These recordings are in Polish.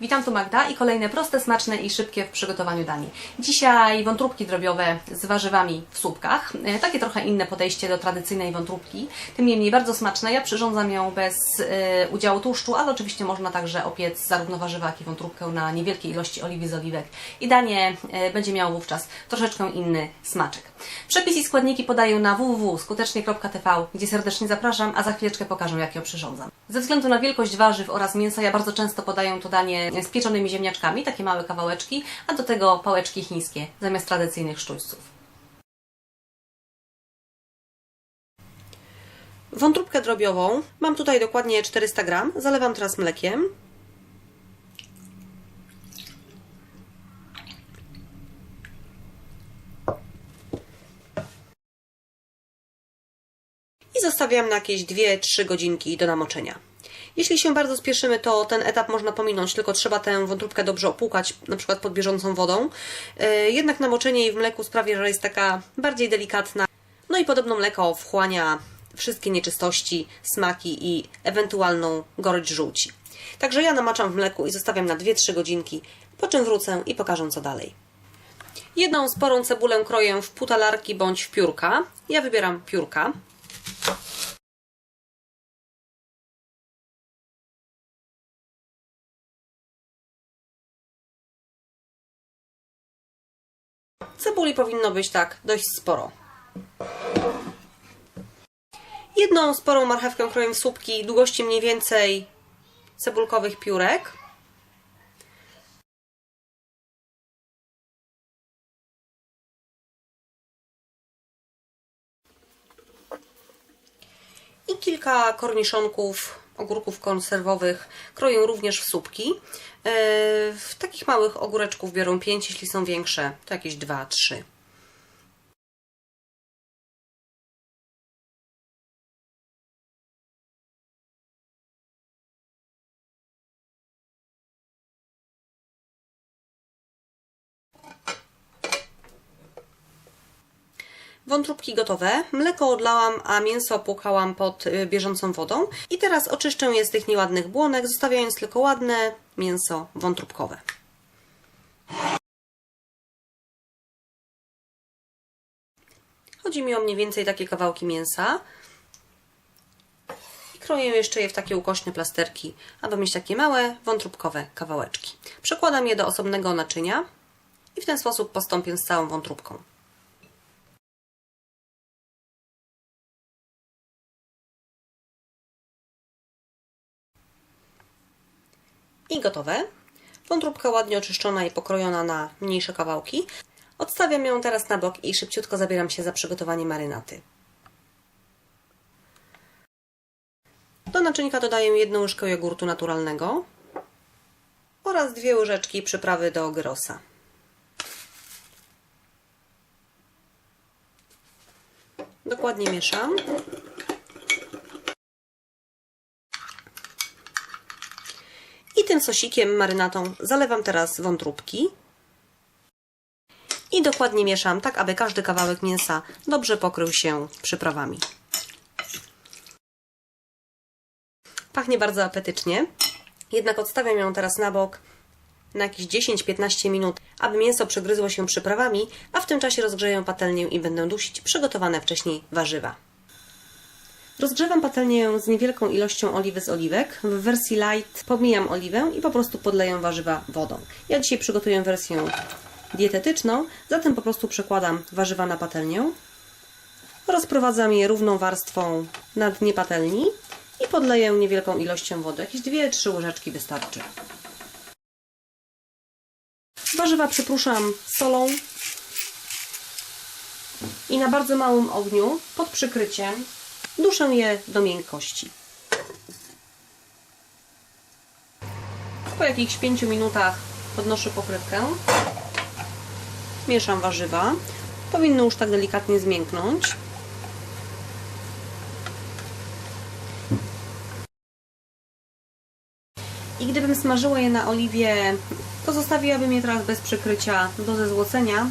Witam tu Magda i kolejne proste, smaczne i szybkie w przygotowaniu dani. Dzisiaj wątróbki drobiowe z warzywami w słupkach. E, Takie trochę inne podejście do tradycyjnej wątróbki. Tym niemniej bardzo smaczne. Ja przyrządzam ją bez e, udziału tłuszczu, ale oczywiście można także opiec zarówno warzywa, jak i wątróbkę na niewielkiej ilości oliwy z oliwek. I danie e, będzie miało wówczas troszeczkę inny smaczek. Przepis i składniki podaję na www.skutecznie.tv, gdzie serdecznie zapraszam, a za chwileczkę pokażę, jak ją przyrządzam. Ze względu na wielkość warzyw oraz mięsa, ja bardzo często podaję to danie z pieczonymi ziemniaczkami, takie małe kawałeczki, a do tego pałeczki chińskie zamiast tradycyjnych sztućców. Wątróbkę drobiową mam tutaj dokładnie 400 gram. Zalewam teraz mlekiem. i zostawiam na jakieś 2-3 godzinki do namoczenia. Jeśli się bardzo spieszymy, to ten etap można pominąć, tylko trzeba tę wątróbkę dobrze opłukać, na przykład pod bieżącą wodą. Yy, Jednak namoczenie jej w mleku sprawia, że jest taka bardziej delikatna. No i podobno mleko wchłania wszystkie nieczystości, smaki i ewentualną gorycz żółci. Także ja namaczam w mleku i zostawiam na 2-3 godzinki, po czym wrócę i pokażę co dalej. Jedną sporą cebulę kroję w półtalarki bądź w piórka. Ja wybieram piórka. Cebuli powinno być tak dość sporo. Jedną sporą marchewkę kroję w słupki długości mniej więcej cebulkowych piórek. I kilka korniszonków, ogórków konserwowych kroję również w słupki. Yy, W takich małych ogóreczków biorę 5, jeśli są większe, to jakieś 2-3. Wątróbki gotowe. Mleko odlałam, a mięso opłukałam pod y, bieżącą wodą. I teraz oczyszczę je z tych nieładnych błonek, zostawiając tylko ładne mięso wątróbkowe. Chodzi mi o mniej więcej takie kawałki mięsa. I kroję jeszcze je w takie ukośne plasterki, aby mieć takie małe, wątróbkowe kawałeczki. Przekładam je do osobnego naczynia i w ten sposób postąpię z całą wątróbką. I gotowe. Wątróbka ładnie oczyszczona i pokrojona na mniejsze kawałki. Odstawiam ją teraz na bok i szybciutko zabieram się za przygotowanie marynaty. Do naczynka dodaję jedną łyżkę jogurtu naturalnego oraz dwie łyżeczki przyprawy do gyrosa. Dokładnie mieszam. Tym sosikiem, marynatą zalewam teraz wątróbki. I dokładnie mieszam, tak aby każdy kawałek mięsa dobrze pokrył się przyprawami. Pachnie bardzo apetycznie. Jednak odstawiam ją teraz na bok na jakieś 10-15 minut, aby mięso przegryzło się przyprawami, a w tym czasie rozgrzeję patelnię i będę dusić przygotowane wcześniej warzywa. Rozgrzewam patelnię z niewielką ilością oliwy z oliwek. W wersji light pomijam oliwę i po prostu podleję warzywa wodą. Ja dzisiaj przygotuję wersję dietetyczną, zatem po prostu przekładam warzywa na patelnię. Rozprowadzam je równą warstwą na dnie patelni i podleję niewielką ilością wody. Jakieś 2-3 łyżeczki wystarczy. Warzywa przypruszam solą i na bardzo małym ogniu pod przykryciem Duszę je do miękkości. Po jakichś 5 minutach podnoszę pokrywkę. Mieszam warzywa. Powinny już tak delikatnie zmięknąć. I gdybym smażyła je na oliwie, to zostawiłabym je teraz bez przykrycia do zezłocenia,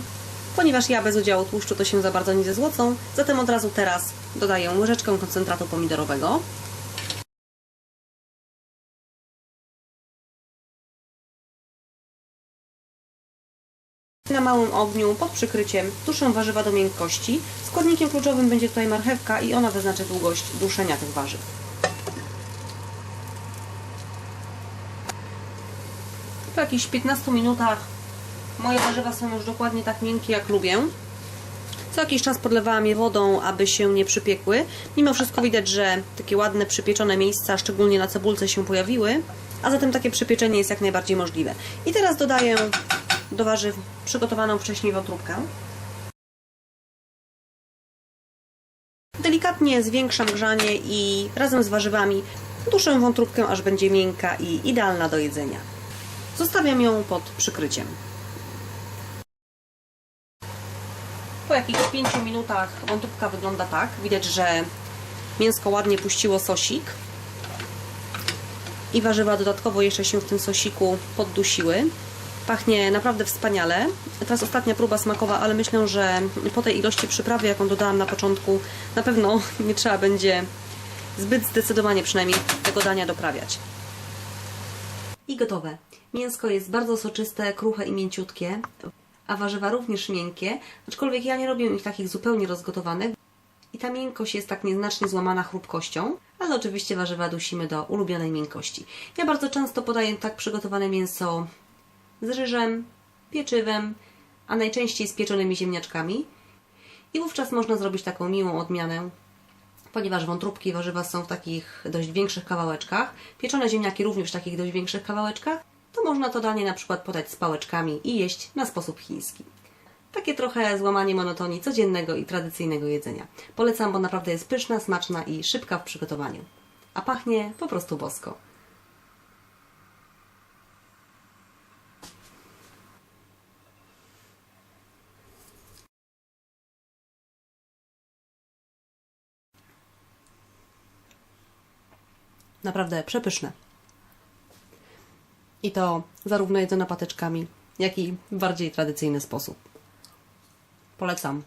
Ponieważ ja bez udziału tłuszczu to się za bardzo nie zezłocą, zatem od razu teraz dodaję łyżeczkę koncentratu pomidorowego. Na małym ogniu, pod przykryciem, duszę warzywa do miękkości. Składnikiem kluczowym będzie tutaj marchewka i ona wyznaczy długość duszenia tych warzyw. Po jakichś 15 minutach moje warzywa są już dokładnie tak miękkie jak lubię. Co jakiś czas podlewałam je wodą, aby się nie przypiekły. Mimo wszystko widać, że takie ładne przypieczone miejsca, szczególnie na cebulce się pojawiły, a zatem takie przypieczenie jest jak najbardziej możliwe. I teraz dodaję do warzyw przygotowaną wcześniej wątróbkę. Delikatnie zwiększam grzanie i razem z warzywami duszę wątróbkę, aż będzie miękka i idealna do jedzenia. Zostawiam ją pod przykryciem. Jakichś 5 minutach wątróbka wygląda tak. Widać, że mięsko ładnie puściło sosik. I warzywa dodatkowo jeszcze się w tym sosiku poddusiły. Pachnie naprawdę wspaniale. Teraz ostatnia próba smakowa, ale myślę, że po tej ilości przyprawy, jaką dodałam na początku, na pewno nie trzeba będzie zbyt zdecydowanie przynajmniej tego dania doprawiać. I gotowe. Mięsko jest bardzo soczyste, kruche i mięciutkie, a warzywa również miękkie, aczkolwiek ja nie robię ich takich zupełnie rozgotowanych. I ta miękkość jest tak nieznacznie złamana chrupkością, ale oczywiście warzywa dusimy do ulubionej miękkości. Ja bardzo często podaję tak przygotowane mięso z ryżem, pieczywem, a najczęściej z pieczonymi ziemniaczkami. I wówczas można zrobić taką miłą odmianę, ponieważ wątróbki i warzywa są w takich dość większych kawałeczkach, pieczone ziemniaki również w takich dość większych kawałeczkach, to można to danie na przykład podać z pałeczkami i jeść na sposób chiński. Takie trochę złamanie monotonii codziennego i tradycyjnego jedzenia. Polecam, bo naprawdę jest pyszna, smaczna i szybka w przygotowaniu. A pachnie po prostu bosko. Naprawdę przepyszne. I to zarówno jedzone patyczkami, jak i w bardziej tradycyjny sposób. Polecam.